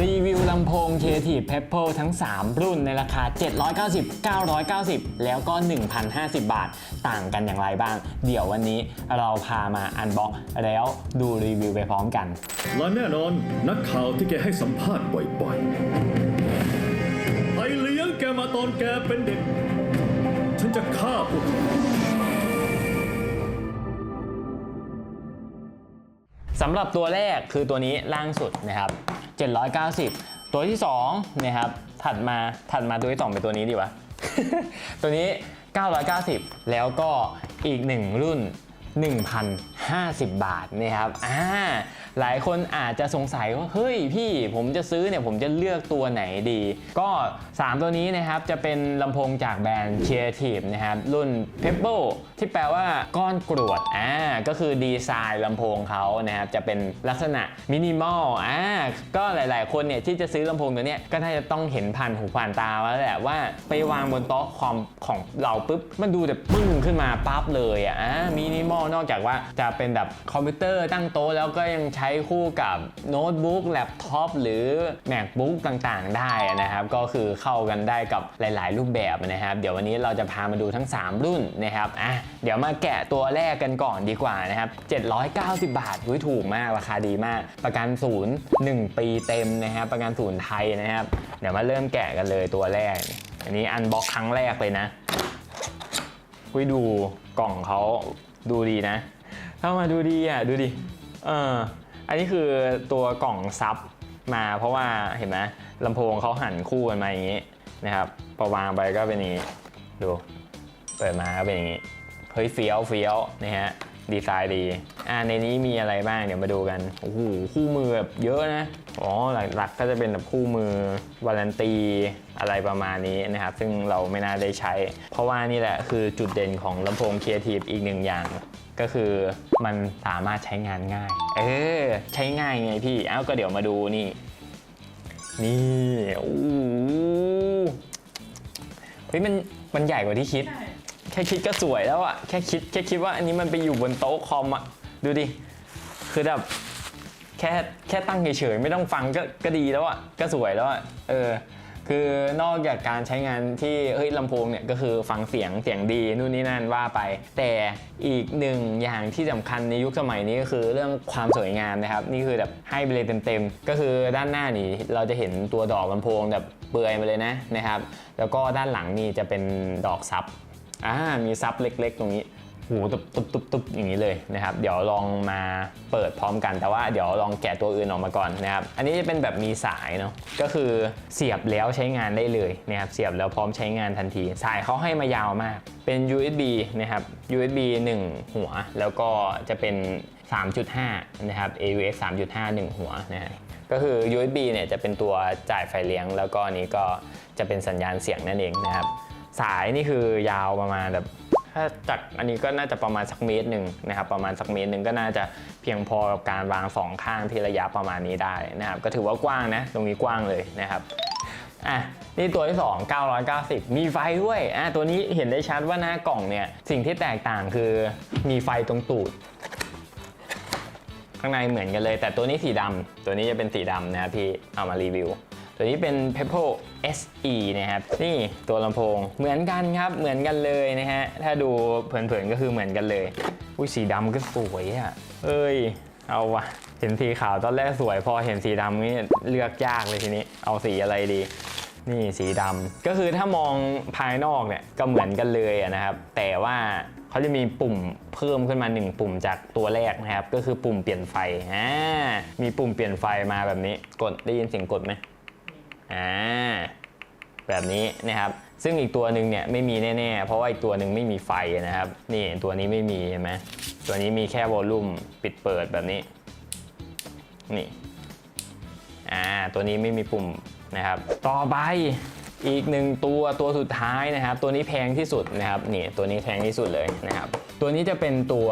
รีวิวลำโพง Creative Pebble ทั้ง 3 รุ่นในราคา 790 990 แล้วก็ 1,050 บาท ต่างกันอย่างไรบ้าง เดี๋ยววันนี้เราพามาอันบ็อกแล้วดูรีวิวไปพร้อมกัน และแน่นอนนักข่าวที่แกให้สัมภาษณ์บ่อยๆไปเลี้ยงแกมาตอนแกเป็นเด็ก ฉันจะฆ่าพวก สำหรับตัวแรกคือตัวนี้ล่างสุดนะครับ 790 ตัวที่2นะครับถัดมาถัดมาตัวที่2เป็นตัวนี้ดีวะตัวนี้ 990 แล้วก็อีก 1 รุ่น 1,050 บาทนะครับอ่าหลายคนอาจจะสงสัยว่าเฮ้ยพี่ผมจะซื้อเนี่ยผมจะเลือกตัวไหนดี ก็ 3 ตัวนี้นะครับจะเป็นลำโพงจากแบรนด์ Creative นะครับรุ่น Pebble ที่แปลว่าก้อนกรวดอ่าก็คือดีไซน์ลำโพงเขานะครับจะเป็นลักษณะมินิมอลอ่าก็หลาย ๆ คนเนี่ยที่จะซื้อลำโพงตัวเนี้ยก็น่าจะต้องเห็นผ่านหูผ่านตาแล้วแหละว่าไปวางบนโต๊ะคอมของเราปุ๊บมันดูแบบปึ้งขึ้นมาปั๊บเลยอะอ่ามินิมอลนอกจากว่าจะเป็นแบบคอมพิวเตอร์ตั้งโต๊ะแล้วก็ยังใช้คู่กับโน้ตบุ๊กแล็ปท็อปหรือ MacBook ต่างๆ ได้นะครับ ก็คือเข้ากันได้กับหลาย ๆ รูปแบบนะครับ เดี๋ยววันนี้เราจะพามาดูทั้ง 3 รุ่นนะครับอะเดี๋ยวมาแกะตัวแรกกันก่อนดีกว่านะครับ790 บาทอุ้ยถูกมากราคาดีมาก ประกันศูนย์1ปีเต็มนะครับประกันศูนย์ไทยนะครับ เดี๋ยวมาเริ่มแกะกันเลยตัวแรก อันนี้อันบ็อกครั้งแรกเลยนะคุยดูกล่องเขา ดูดีนะเข้ามาดูดีอะดูดิเอออันนี้คือตัวกล่องซับมาเพราะว่าเห็นไหมลำโพงเขาหันคู่กันมาอย่างนี้นะครับพอวางไปก็เป็นอย่างนี้ดู เปิดมาก็เป็นอย่างนี้เฮ้ยเฟี้ยวเฟี้ยวนะฮะ ดีไซน์ดีอ่าในนี้มีอะไรบ้างเดี๋ยวมาดูกันโอ้โหคู่มือแบบเยอะนะอ๋อหลักๆก็จะเป็นแบบคู่มือวารันตีอะไรประมาณนี้นะครับ ซึ่งเราไม่น่าได้ใช้ เพราะว่านี่แหละคือจุดเด่นของลำโพง Creative อีกหนึ่งอย่างก็คือมันสามารถใช้งานง่าย เออ ใช้ง่ายไงพี่ เอ้าก็เดี๋ยวมาดูนี่ นี่โอ้โหเฮ้ยมันมันใหญ่กว่าที่คิด แค่คิดก็สวยแล้วอะแค่คิดแค่คิดว่าอันนี้มันไปอยู่บนโต๊ะคอมอะดูดิ คือแบบแค่แค่ตั้งเฉยๆไม่ต้องฟังก็ก็ดีแล้วอะก็สวยแล้วอะเออ คือนอกจากการใช้งานที่เฮ้ยลำโพงเนี่ยก็คือฟังเสียงเสียงดีนู่นนี่นั่นว่าไป แต่อีกหนึ่งอย่างที่สำคัญในยุคสมัยนี้ก็คือเรื่องความสวยงามนะครับ นี่คือแบบให้ไปเลยเต็มๆก็คือด้านหน้านี่เราจะเห็นตัวดอกลำโพงแบบเปลือยมาเลยนะนะครับ แล้วก็ด้านหลังนี่จะเป็นดอกซับ อ่ามีซับเล็ก ๆ ตรงนี้หูตุบตุบตุบตุบอย่างนี้เลยนะครับ เดี๋ยวลองมาเปิดพร้อมกัน แต่ว่าเดี๋ยวลองแกะตัวอื่นออกมาก่อนนะครับ อันนี้จะเป็นแบบมีสายเนาะ ก็คือเสียบแล้วใช้งานได้เลยนะครับ เสียบแล้วพร้อมใช้งานทันที สายเขาให้มายาวมาก เป็น USB นะครับ USB 1 หัว แล้วก็จะเป็น 3.5 นะครับ AUX 3.5 1 หัวนะฮะก็คือ USB เนี่ยจะเป็นตัวจ่ายไฟเลี้ยง แล้วก็นนี้ก็จะเป็นสัญญาณเสียงนั่นเองนะครับ สายนี่คือยาวประมาณแบบถ้าจากอันนี้ก็น่าจะประมาณสักเมตรหนึ่งนะครับประมาณสักเมตรหนึ่งก็น่าจะเพียงพอกับการวางสองข้างที่ระยะประมาณนี้ได้นะครับก็ถือว่ากว้างนะตรงนี้กว้างเลยนะครับอะนี่ตัวที่ 2 990 มีไฟด้วยอะตัวนี้เห็นได้ชัดว่าหน้ากล่องเนี่ยสิ่งที่แตกต่างคือมีไฟตรงตูด ข้างในเหมือนกันเลย แต่ตัวนี้สีดำตัวนี้จะเป็นสีดำนะครับที่เอามารีวิว ตัวนี้เป็น Pebble SE นะครับ นี่ตัวลำโพงเหมือนกันครับ เหมือนกันเลยนะฮะ ถ้าดูเผินๆก็คือเหมือนกันเลย อุ้ยสีดำก็สวยอะ เอ้ย เอาวะเห็นสีขาวตอนแรกสวย พอเห็นสีดำนี่เลือกยากเลยทีนี้ เอาสีอะไรดี นี่สีดำก็คือถ้ามองภายนอกเนี่ยก็เหมือนกันเลยะนะครับ แต่ว่าเขาจะมีปุ่มเพิ่มขึ้นมา 1 ปุ่มจากตัวแรกนะครับ ก็คือปุ่มเปลี่ยนไฟอ่ามีปุ่มเปลี่ยนไฟมาแบบนี้ กดได้ยินเสียงกดไหม อ่าแบบนี้นะครับ ซึ่งอีกตัวหนึ่งเนี่ยไม่มีแน่ๆ เพราะว่าอีกตัวหนึ่งไม่มีไฟนะครับ นี่ตัวนี้ไม่มีเห็นไหมตัวนี้มีแค่วอลลุ่มปิดเปิดแบบนี้ นี่ อ่า ตัวนี้ไม่มีปุ่มนะครับ ต่อไปอีกหนึ่งตัวตัวสุดท้ายนะครับ ตัวนี้แพงที่สุดนะครับ นี่ตัวนี้แพงที่สุดเลยนะครับ ตัวนี้จะเป็นตัว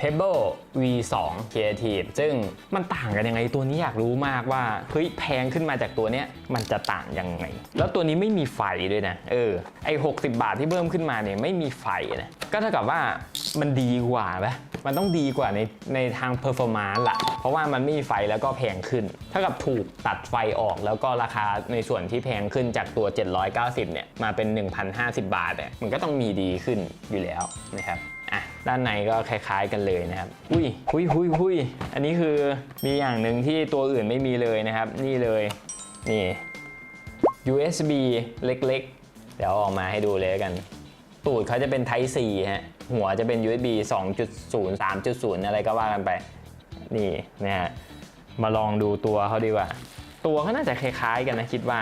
Pebble V2 Creative ซึ่งมันต่างกันยังไงตัวนี้อยากรู้มากว่าเฮ้ยแพงขึ้นมาจากตัวเนี้ยมันจะต่างยังไง แล้วตัวนี้ไม่มีไฟด้วยนะ เออไอ60 บาทที่เพิ่มขึ้นมาเนี่ยไม่มีไฟนะก็เท่ากับว่ามันดีกว่าปะมันต้องดีกว่าในในทาง performance ละเพราะว่ามันไม่มีไฟแล้วก็แพงขึ้น เท่ากับถูกตัดไฟออกแล้วก็ราคาในส่วนที่แพงขึ้นจากตัว 790เนี่ยมาเป็น 1,050 บาทเนี่ยมันก็ต้องมีดีขึ้นอยู่แล้วนะครับ อะด้านในก็คล้าย ๆกันเลยนะครับ อุ้ยหุยหุยหุยอันนี้คือมีอย่างหนึ่งที่ตัวอื่นไม่มีเลยนะครับ นี่เลย นี่ USB เล็กๆ เดี๋ยวออกมาให้ดูเลยกัน ตูดเขาจะเป็น Type C ฮะ หัวจะเป็น USB 2.0 3.0 อะไรก็ว่ากันไป นี่นะฮะ มาลองดูตัวเขาดีกว่า ตัวเขาน่าจะคล้ายๆกันนะคิดว่า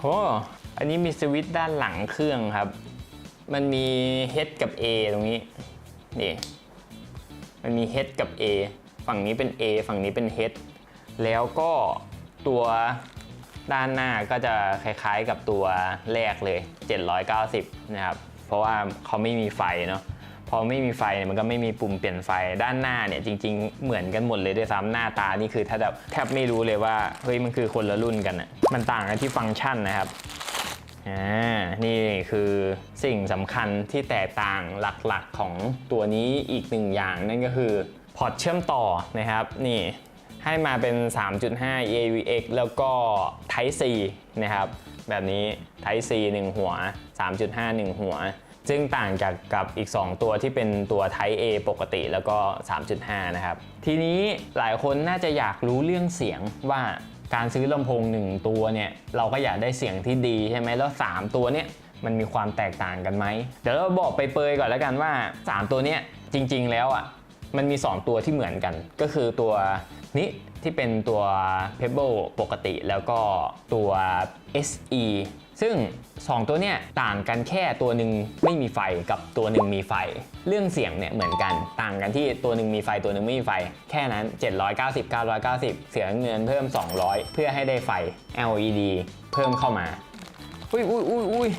โอ้อันนี้มีสวิตช์ด้านหลังเครื่องครับ มันมี H กับ A ตรงนี้นี่มันมี H กับ A ฝั่งนี้เป็น A ฝั่งนี้เป็น H แล้วก็ตัวด้านหน้าก็จะคล้ายๆกับตัวแรกเลย 790 นะครับ เพราะว่าเขาไม่มีไฟเนาะพอไม่มีไฟเนี่ยมันก็ไม่มีปุ่มเปลี่ยนไฟด้านหน้าเนี่ยจริง ๆ เหมือนกันหมดเลยด้วยซ้ำหน้าตานี่คือถ้าแบบแทบไม่รู้เลยว่าเฮ้ยมันคือคนละรุ่นกันอะมันต่างกันที่ฟังก์ชันนะครับ อ่านี่คือสิ่งสำคัญที่แตกต่างหลักๆของตัวนี้อีกหนึ่งอย่างนั่นก็คือพอร์ตเชื่อมต่อนะครับนี่ให้มาเป็น 3.5 AVX แล้วก็ Type C นะครับแบบนี้ Type C 1 หัว 3.5 1 หัว ซึ่งต่างจากกับอีก 2 ตัวที่เป็นตัว Type A ปกติแล้วก็ 3.5 นะครับ ทีนี้หลายคนน่าจะอยากรู้เรื่องเสียงว่า การซื้อลำโพง 1 ตัวเนี่ยเราก็อยากได้เสียงที่ดีใช่ไหมแล้ว 3 ตัวเนี่ยมันมีความแตกต่างกันไหมเดี๋ยวเราบอกไปเปยก่อนแล้วกันว่า 3 ตัวเนี้ยจริง ๆ แล้วอะมันมี 2 ตัวที่เหมือนกัน ก็คือตัวนี้ที่เป็นตัว Pebble ปกติ แล้วก็ตัว SE ซึ่ง 2 ตัวเนี่ยต่างกันแค่ตัวหนึ่งไม่มีไฟกับตัวหนึ่งมีไฟ เรื่องเสียงเนี่ยเหมือนกันต่างกันที่ตัวหนึ่งมีไฟตัวหนึ่งไม่มีไฟ แค่นั้น 790 990 เสียเงินเพิ่ม 200 เพื่อให้ได้ไฟ LED เพิ่มเข้ามาอุ้ยอุ้ยอุ้ยอุ้ย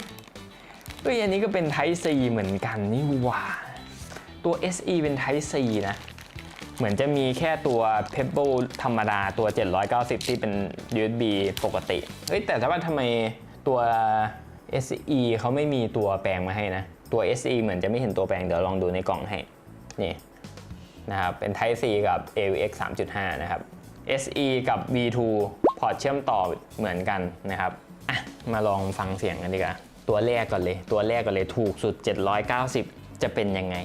อุ้ยอันนี้ก็เป็น Type C เหมือนกันนี่ว่าตัว SE เป็น Type C นะเหมือนจะมีแค่ตัว Pebble ธรรมดาตัว 790 ที่เป็น USB ปกติเฮ้ยแต่ถ้าว่าทำไม ตัว SE เขาไม่มีตัวแปลงมาให้นะ ตัว SE เหมือนจะไม่เห็นตัวแปลง เดี๋ยวลองดูในกล่องให้ นี่นะครับ เป็น Type C กับ AVX 3.5 นะครับ SE กับ V2 พอร์ตเชื่อมต่อเหมือนกันนะครับอะมาลองฟังเสียงกันดีกว่า ตัวแรกก่อนเลย ตัวแรกก่อนเลยถูกสุด 790 จะเป็นยังไง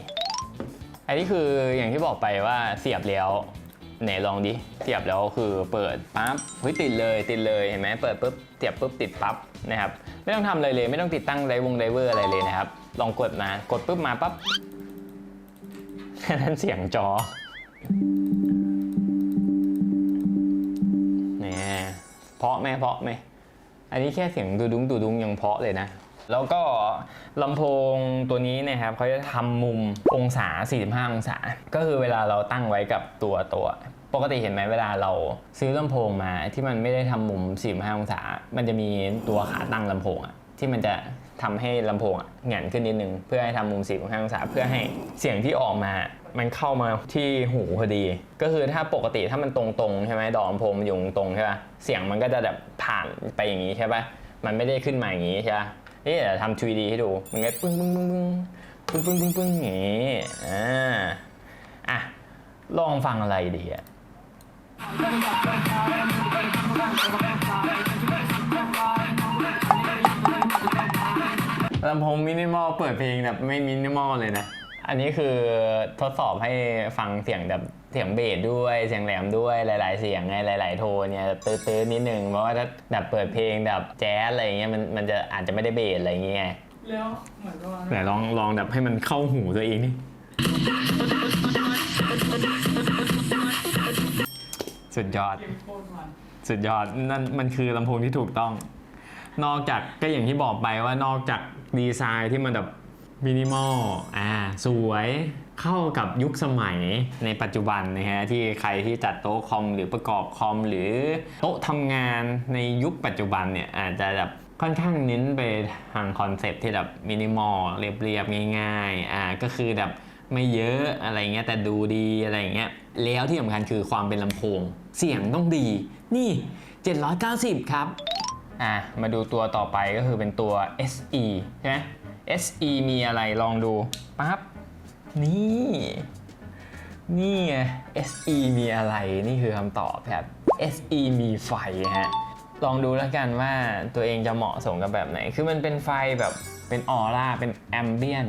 อันนี้คืออย่างที่บอกไปว่าเสียบแล้ว ไหนลองดิเสียบแล้วคือเปิดปั๊บเฮ้ยติดเลยติดเลยเห็นไหมเปิดปุ๊บเสียบปุ๊บติดปั๊บนะครับไม่ต้องทำอะไรเลยไม่ต้องติดตั้งไดวงไดเวอร์อะไรเลยนะครับ ลองกดมากดปุ๊บมาปั๊บแค่นั้นเสียงจอเนี่ยเพาะไหมเพาะไหมอันนี้แค่เสียงดูดุ้งดูดุ้งยังเพาะเลยนะ แล้วก็ลำโพงตัวนี้นะครับเขาจะทำมุมองศา 45 องศา ก็คือเวลาเราตั้งไว้กับตัวตัว ปกติเห็นไหมเวลาเราซื้อลำโพงมาที่มันไม่ได้ทำมุม 45 องศา มันจะมีตัวขาตั้งลำโพงอะที่มันจะทำให้ลำโพงอะแหงนขึ้นนิดนึง เพื่อให้ทำมุม45องศาเพื่อให้เสียงที่ออกมา มันเข้ามาที่หูพอดี ก็คือถ้าปกติถ้ามันตรงๆใช่ไหมดอกลำโพงมันอยู่ตรงใช่ปะเสียงมันก็จะแบบผ่านไปอย่างนี้ใช่ปะมันไม่ได้ขึ้นมาอย่างนี้ใช่ปะ นี่เดี๋ยวทำ 3D ให้ดูมันก็ปึ้งปึ้งปึ้งปึ้งปึ้งปึ้งปึ้งปึ้งอย่างนี้อ่าอะลองฟังอะไรดีอะลำโพงมินิมอลเปิดเพลงแบบไม่มินิมอลเลยนะ อันนี้คือทดสอบให้ฟังเสียงแบบ เสียงเบสด้วยเสียงแหลมด้วยหลาย ๆ เสียงไงหลาย ๆ โทนเนี่ยตื้อๆนิดนึงเพราะว่าถ้าแบบเปิดเพลงแบบแจ๊สอะไรอย่างเงี้ยมันมันจะอาจจะไม่ได้เบสอะไรอย่างเงี้ยแล้วเหมือนว่าแต่ลองลองแบบให้มันเข้าหูตัวเองนี่สุดยอดเกมโคตรมันสุดยอดนั่นมันคือลำโพงที่ถูกต้อง นอกจากก็อย่างที่บอกไปว่านอกจากดีไซน์ที่มันแบบมินิมอลอ่าสวย เข้ากับยุคสมัยในปัจจุบันนะฮะที่ใครที่จัดโต๊ะคอมหรือประกอบคอมหรือโต๊ะทำงานในยุคปัจจุบันเนี่ยอาจจะแบบค่อนข้างเน้นไปทางคอนเซปที่แบบมินิมอลเรียบๆง่ายๆอ่าก็คือแบบไม่เยอะอะไรเงี้ยแต่ดูดีอะไรเงี้ยแล้วที่สำคัญคือความเป็นลำโพง เสียงต้องดี นี่ 790 ครับอะมาดูตัวต่อไปก็คือเป็นตัว SE ใช่ไหม SE มีอะไรลองดูปั๊บ นี่ นี่ไง SE มีอะไรนี่คือคำตอบครับ SE มีไฟฮะ ลองดูแล้วกันว่าตัวเองจะเหมาะสมกับแบบไหน คือมันเป็นไฟแบบเป็นออร่า เป็นแอมเบียน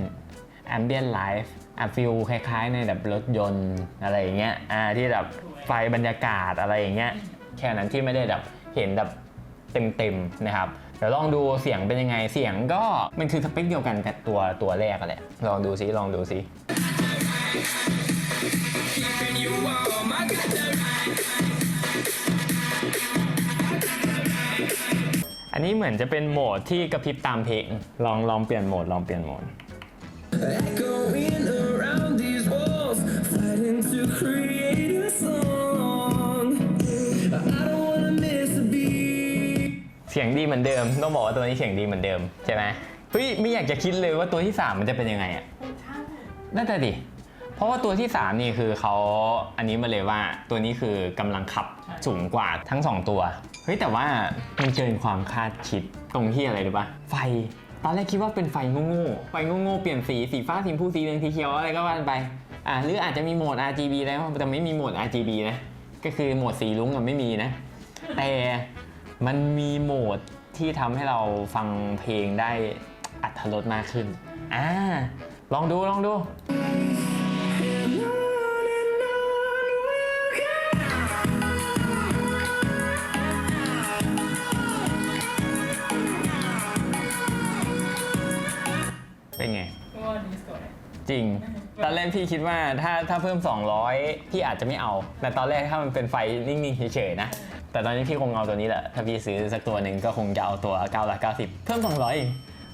แอมเบียนไลฟ์อะฟิลคล้ายๆ ในแบบรถยนต์อะไรอย่างเงี้ยอ่าที่แบบไฟบรรยากาศอะไรอย่างเงี้ยแค่นั้นที่ไม่ได้แบบเห็นแบบเต็มๆนะครับ ดี๋ยวลองดูเสียงเป็นยังไงเสียงก็มันคือสเปคเดียวกันกับตัวตัวแรกอะแหละลองดูซิลองดูซิอันนี้เหมือนจะเป็นโหมดที่กระพริบตามเพลงลองลองเปลี่ยนโหมดลองเปลี่ยนโหมด สียงดีเหมือนเดิม ต้องบอกว่าตัวนี้เสียงดีเหมือนเดิมใช่ไหมเฮ้ยไม่อยากจะคิดเลยว่าตัวที่ 3 มันจะเป็นยังไงอะน่าจะดิเพราะว่าตัวที่ 3 นี่คือเขาอันนี้มาเลยว่าตัวนี้คือกำลังขับสูงกว่าทั้ง 2 ตัวเฮ้ยแต่ว่ามันเกินความคาดคิดตรงที่อะไรรู้ปะไฟตอนแรกคิดว่าเป็นไฟโง่ๆไฟโง่ๆเปลี่ยนสีสีฟ้าสีชมพูสีเหลืองสีเขียวอะไรก็ว่าไปอ่าหรืออาจจะมีโหมด RGB แล้วแต่ไม่มีโหมด RGB นะก็คือโหมดสีลุ้งอะไม่มีนะ แต่ มันมีโหมดที่ทำให้เราฟังเพลงได้อัธรสมากขึ้น อ่า ลองดูลองดู เป็นไง ก็ดีสวย จริง ตอนแรกพี่คิดว่าถ้าถ้าเพิ่ม 200 พี่อาจจะไม่เอา แต่ตอนแรกถ้ามันเป็นไฟนิ่งๆเฉยๆนะ แต่ตอนนี้พี่คงเอาตัวนี้แหละ ถ้าพี่ซื้อสักตัวหนึ่งก็คงจะเอาตัว990เพิ่ม200เอง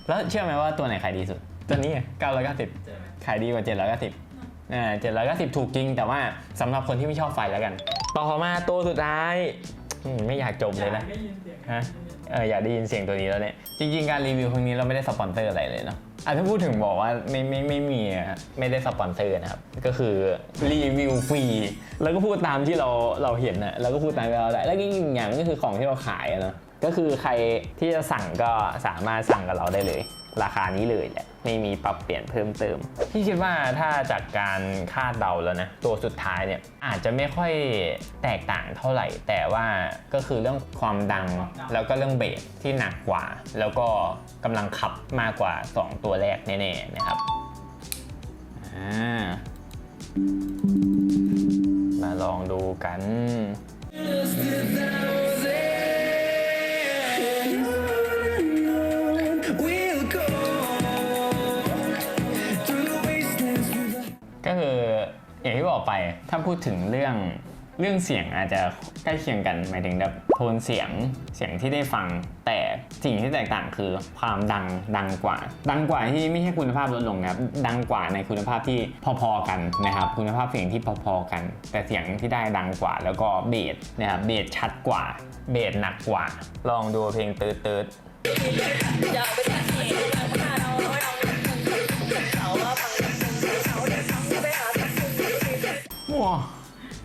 แล้วเชื่อไหมว่าตัวไหนขายดีสุด ตัวนี้ไง990ขายดีกว่า790อ่าเจ็ดละเก้าสิบถูกจริง แต่ว่าสำหรับคนที่ไม่ชอบไฟแล้วกัน ต่อมาตัวสุดท้ายไม่อยากจบเลยนะฮะ เอออยากได้ยินเสียงตัวนี้แล้วเนี่ย จริงๆ การรีวิวครั้งนี้เราไม่ได้สปอนเซอร์อะไรเลยเนาะอะถ้าพูดถึงบอกว่าไม่ไม่ไม่มีไม่ได้สปอนเซอร์นะครับ ก็คือรีวิวฟรีแล้วก็พูดตามที่เราเราเห็นนะแล้วก็พูดตามที่เราได้ แล้วก็อีกอย่างก็คือของที่เราขายเนาะก็คือใครที่จะสั่งก็สามารถสั่งกับเราได้เลย ราคานี้เลยแหละ ไม่มีปรับเปลี่ยนเพิ่มเติมพี่คิดว่าถ้าจากการคาดเดาแล้วนะ ตัวสุดท้ายเนี่ยอาจจะไม่ค่อยแตกต่างเท่าไหร่ แต่ว่าก็คือเรื่องความดังแล้วก็เรื่องเบสที่หนักกว่า แล้วก็กำลังขับมากกว่า 2 ตัวแรกแน่ๆนะครับอ่ามาลองดูกัน Just ก็คืออย่างที่บอกไปถ้าพูดถึงเรื่องเรื่องเสียงอาจจะใกล้เคียงกันหมายถึงแบบโทนเสียงเสียงที่ได้ฟัง แต่สิ่งที่แตกต่างคือความดังดังกว่า ดังกว่าที่ไม่ใช่คุณภาพลดลงนะครับดังกว่าในคุณภาพที่พอๆกันนะครับ คุณภาพเสียงที่พอๆกัน แต่เสียงที่ได้ดังกว่า แล้วก็เบสนะครับเบสชัดกว่าเบสหนักกว่า ลองดูเพลงตืดตืด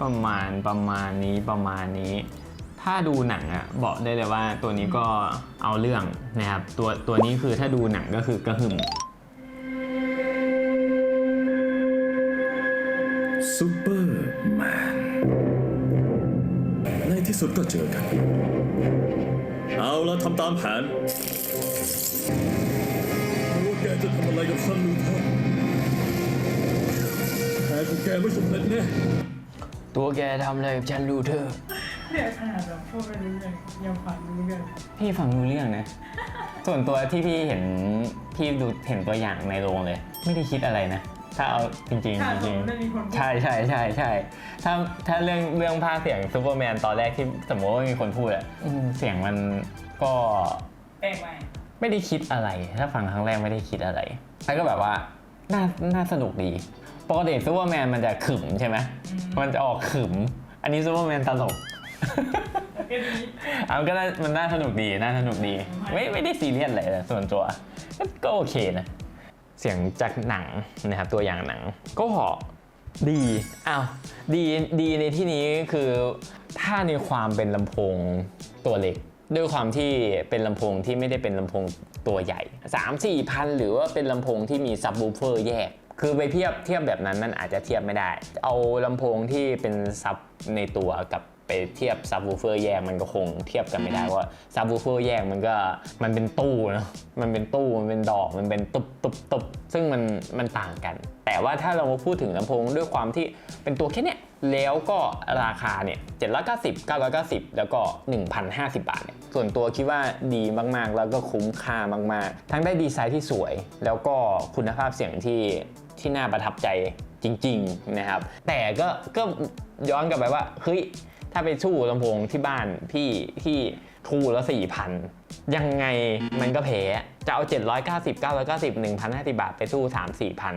ประมาณประมาณนี้ประมาณนี้ ถ้าดูหนังอะบอกได้เลยว่าตัวนี้ก็เอาเรื่องนะครับ ตัวตัวนี้คือถ้าดูหนังก็คือกระหึ่มซูเปอร์แมนในที่สุดก็เจอกัน เอาละทำตามแผนรู้ว่าแกจะทำอะไรกับฉันลูท่าน ของแกไม่สำเร็จแน่ตัวแกทำอะไรกับฉันรู้เธอเนี่ยขนาดแบบพูดไปเรื่อยยังฟังรู้เรื่องพี่ฟังรู้เรื่องนะ ส่วนตัวที่พี่เห็นพี่ดูเห็นตัวอย่างในโรงเลย ไม่ได้คิดอะไรนะ ถ้าเอาจริงๆจถ้าสริมงมติไม่มีคนๆใช่ใช่ใช่ใช่ถ้าถ้าเรื่องเรื่องภาคเสียงซูเปอร์แมนตอนแรกที่สมมติว่ามีคนพูดอะอืมเสียงมันก็ แปลกไปไม่ได้คิดอะไร ถ้าฟังครั้งแรกไม่ได้คิดอะไรแล้วก็แบบว่า น่า น่าสนุกดี ปกติซูเปอร์แมนมันจะขึมใช่ไหมมันจะออกขึม อันนี้ซูเปอร์แมนตลกก็ดีเอาก็น่ามันน่าสนุกดีน่าสนุกดี ไม่ไม่ได้ซีเรียสอะไรเลยส่วนตัว ก็ก็โอเคนะ เสียงจากหนังนะครับตัวอย่างหนัง ก็ดีอ้าวดีดีในที่นี้คือถ้าในความเป็นลำโพงตัวเล็กด้วยความที่เป็นลำโพงที่ไม่ได้เป็นลำโพงตัวใหญ่ 3 4พันหรือว่าเป็นลำโพงที่มีซับวูเฟอร์แยก คือไปเทียบเทียบแบบนั้นมันอาจจะเทียบไม่ได้ เอาลำโพงที่เป็นซับในตัวกับไปเทียบซับวูเฟอร์แยกมันก็คงเทียบกันไม่ได้ว่าซับวูเฟอร์แยกมันก็มันเป็นตู้เนะมันเป็นตู้มันเป็นดอกมันเป็นตุบตุบตุบซึ่งมันมันต่างกัน แต่ว่าถ้าเรามาพูดถึงลำโพงด้วยความที่เป็นตัวแค่เนี้ยแล้วก็ราคาเนี่ย790 990 แล้วก็ 1,050 บาทเนี่ยส่วนตัวคิดว่าดีมากๆ แล้วก็คุ้มค่ามากๆ ทั้งได้ดีไซน์ที่สวย แล้วก็คุณภาพเสียงที่ ที่น่าประทับใจจริง ๆนะครับ แต่ก็ก็ย้อนกลับไปว่าเฮ้ยถ้าไปสู้ลำโพงที่บ้านพี่ที่ทูละสี่พันยังไงมันก็แพ้จะเอา 790 990 1,050 บาทไปสู้ 3 4พัน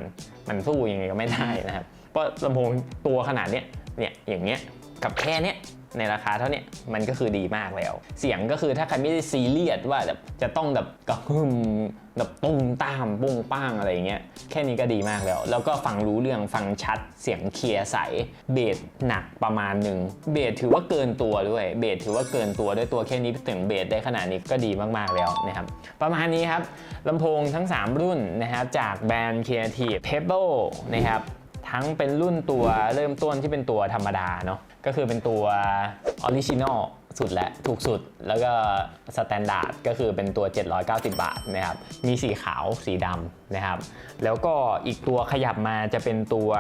มันสู้ยังไงก็ไม่ได้นะครับ เพราะลำโพงตัวขนาดเนี้ยเนี่ยอย่างเงี้ยกับแค่เนี้ย ในราคาเท่านี้มันก็คือดีมากแล้ว เสียงก็คือถ้าใครไม่ได้ซีเรียสว่าแบบจะต้องแบบกระหึ่มแบบตุ้มตามปุ้งป้างอะไรอย่างเงี้ยแค่นี้ก็ดีมากแล้ว แล้วก็ฟังรู้เรื่องฟังชัดเสียงเคลียร์ใสเบสหนักประมาณหนึ่งเบสถือว่าเกินตัวด้วยเบสถือว่าเกินตัวด้วยตัวแค่นี้ถึงเบสได้ขนาดนี้ก็ดีมากๆแล้วนะครับประมาณนี้ครับลำโพงทั้ง 3 รุ่นนะครับจากแบรนด์ Creative Pebble นะครับ ทั้งเป็นรุ่นตัวเริ่มต้นที่เป็นตัวธรรมดาเนาะก็คือเป็นตัวออริจินอล สุดและถูกสุดแล้วก็สแตนดาร์ดก็คือเป็นตัว 790 บาทนะครับมีสีขาวสีดำนะครับแล้วก็อีกตัวขยับมาจะเป็นตัว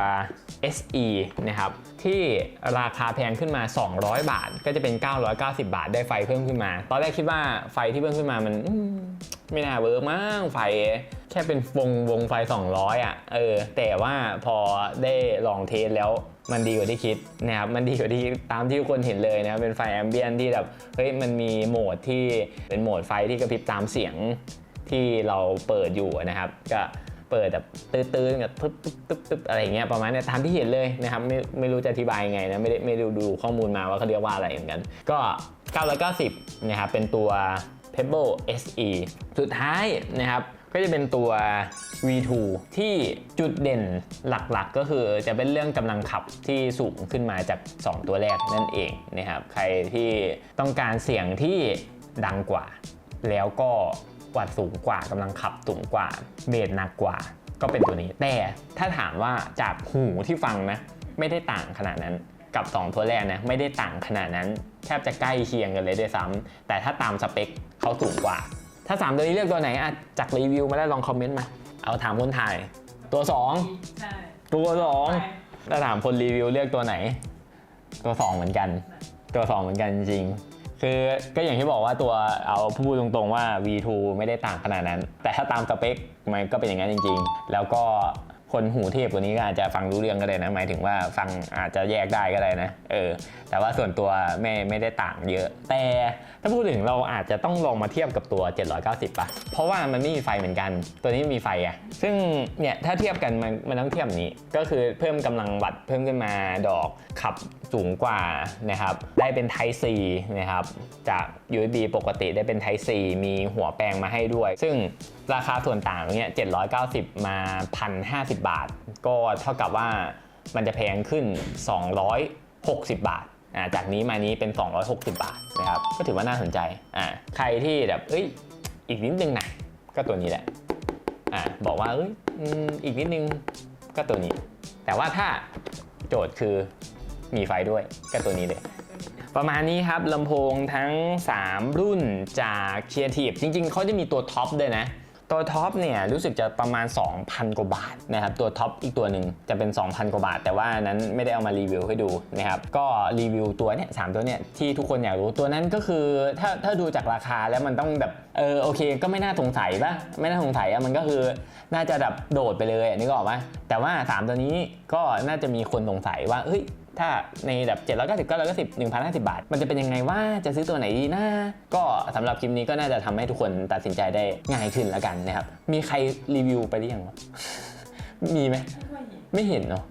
SE นะครับที่ราคาแพงขึ้นมา 200 บาท ก็จะเป็น 990 บาท ได้ไฟเพิ่มขึ้นมา ตอนแรกคิดว่าไฟที่เพิ่มขึ้นมามันไม่น่าเวิร์กมั้งไฟแค่เป็นวงวงไฟ 200 อะ เออ แต่ว่าพอได้ลองเทสแล้ว มันดีกว่าที่คิดนะครับมันดีกว่าที่ตามที่ทุกคนเห็นเลยนะครับเป็นไฟแอมเบียนที่แบบเฮ้ยมันมีโหมดที่เป็นโหมดไฟที่กระพริบตามเสียงที่เราเปิดอยู่นะครับ ก็เปิดแบบตื้นๆกับตึ๊บตึ๊บตึ๊บอะไรอย่างเงี้ยประมาณเนี้ยตามที่เห็นเลยนะครับไม่ไม่รู้จะอธิบายยังไงนะไม่ได้ไม่ได้ดูข้อมูลมาว่าเขาเรียกว่าอะไรเหมือนกัน ก็ 990 นะครับเป็นตัว Pebble SE สุดท้ายนะครับ ก็จะเป็นตัว V2 ที่จุดเด่นหลักๆ ก็คือจะเป็นเรื่องกำลังขับที่สูงขึ้นมาจาก 2 ตัวแรกนั่นเองนะครับ ใครที่ต้องการเสียงที่ดังกว่า แล้วก็วัดสูงกว่ากำลังขับสูงกว่าเบสหนักกว่า ก็เป็นตัวนี้ แต่ถ้าถามว่าจากหูที่ฟังนะไม่ได้ต่างขนาดนั้นกับ 2 ตัวแรกนะไม่ได้ต่างขนาดนั้น แทบจะใกล้เคียงกันเลยด้วยซ้ำแต่ถ้าตามสเปคเขาสูงกว่า ถ้า 3 ตัวนี้เลือกตัวไหนอะจากรีวิวมาแล้วลองคอมเมนต์มา เอาถามคนถ่าย ตัว ใช่2 ตัวไป2ถ้าถามคนรีวิวเลือกตัวไหน ตัว 2 เหมือนกัน ตัว 2 เหมือนกันจริงๆคือก็อย่างที่บอกว่าตัวเอาพูดตรงๆว่า V2 ไม่ได้ต่างขนาดนั้น แต่ถ้าตามสเปคมันก็เป็นอย่างนั้นจริง ๆ แล้วก็ คนหูเทพกว่านี้ก็อาจจะฟังรู้เรื่องก็ได้นะหมายถึงว่าฟังอาจจะแยกได้ก็ได้นะเออแต่ว่าส่วนตัวไม่ไม่ได้ต่างเยอะ แต่ถ้าพูดถึงเราอาจจะต้องลองมาเทียบกับตัว 790ป่ะเพราะว่ามันไม่มีไฟเหมือนกัน ตัวนี้มีไฟอะซึ่งเนี่ยถ้าเทียบกันมันมันต้องเทียบแบบนี้ ก็คือเพิ่มกำลังวัตต์เพิ่มขึ้นมาดอกขับสูงกว่านะครับได้เป็น Type C นะครับจาก USB ปกติได้เป็น Type C มีหัวแปลงมาให้ด้วย ซึ่งราคาส่วนต่างตรงเนี้ย790 มา 1,050 บาท ก็เท่ากับว่ามันจะแพงขึ้น 260 บาทอ่าจากนี้มานี้เป็น 260 บาทนะครับ ก็ถือว่าน่าสนใจอ่าใครที่แบบเอ้ยอีกนิดนึงนะก็ตัวนี้แหละอ่าบอกว่าเอ้ยอีกนิดนึงก็ตัวนี้ แต่ว่าถ้าโจทย์คือ มีไฟด้วยก็ตัวนี้เลย ประมาณนี้ครับลำโพงทั้ง 3 รุ่นจาก Creative จริง ๆ เขาจะมีตัวท็อปด้วยนะ ตัวท็อปเนี่ยรู้สึกจะประมาณ 2,000 กว่าบาทนะครับ ตัวท็อปอีกตัวหนึ่งจะเป็น 2,000 กว่าบาท แต่ว่านั้นไม่ได้เอามารีวิวให้ดูนะครับ ก็รีวิวตัวเนี่ยสามตัวเนี่ยที่ทุกคนอยากรู้ตัวนั้นก็คือถ้าถ้าดูจากราคาแล้วมันต้องแบบเออโอเค ก็ไม่น่าสงสัยปะไม่น่าสงสัยอะมันก็คือน่าจะแบบโดดไปเลยนึกออกปะแต่ว่า 3 ตัวนี้ก็น่าจะมีคนสงสัยว่าเฮ้ย ถ้าในแบบ790 990 1,050 บาท มันจะเป็นยังไงว่าจะซื้อตัวไหนดีนะ ก็สำหรับคลิปนี้ก็น่าจะทำให้ทุกคนตัดสินใจได้ง่ายขึ้นแล้วกันนะครับ มีใครรีวิวไปหรือยังวะมีไหม ไม่เห็นไม่เห็นเนาะ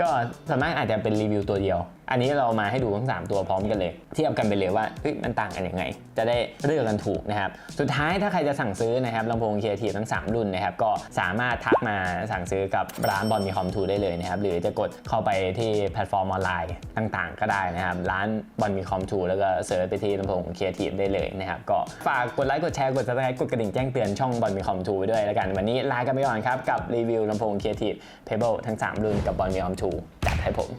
ก็ส่วนมากอาจจะเป็นรีวิวตัวเดียว อันนี้เรามาให้ดูทั้ง 3 ตัวพร้อมกันเลย เทียบกันไปเลยว่าเฮ้ยมันต่างกันยังไง จะได้เลือกกันถูกนะครับ สุดท้ายถ้าใครจะสั่งซื้อนะครับลำโพง Creative ทั้ง 3 รุ่นนะครับ ก็สามารถทักมาสั่งซื้อกับร้านบอลมีคอมทูได้เลยนะครับ หรือจะกดเข้าไปที่แพลตฟอร์มออนไลน์ต่างๆ ก็ได้นะครับ ร้านบอลมีคอมทูแล้วก็เซิร์ชไปที่ลำโพง Creative ได้เลยนะครับ ก็ฝากกดไลค์กดแชร์กด subscribe กดกระดิ่งแจ้งเตือนช่องบอลมีคอมทูไว้ด้วยแล้วกันวันนี้ลากันไปก่อนครับกับรีวิวลำโพง Creative Pebble ทั้ง 3 รุ่นกับบอลมีคอมทูจัดให้ผม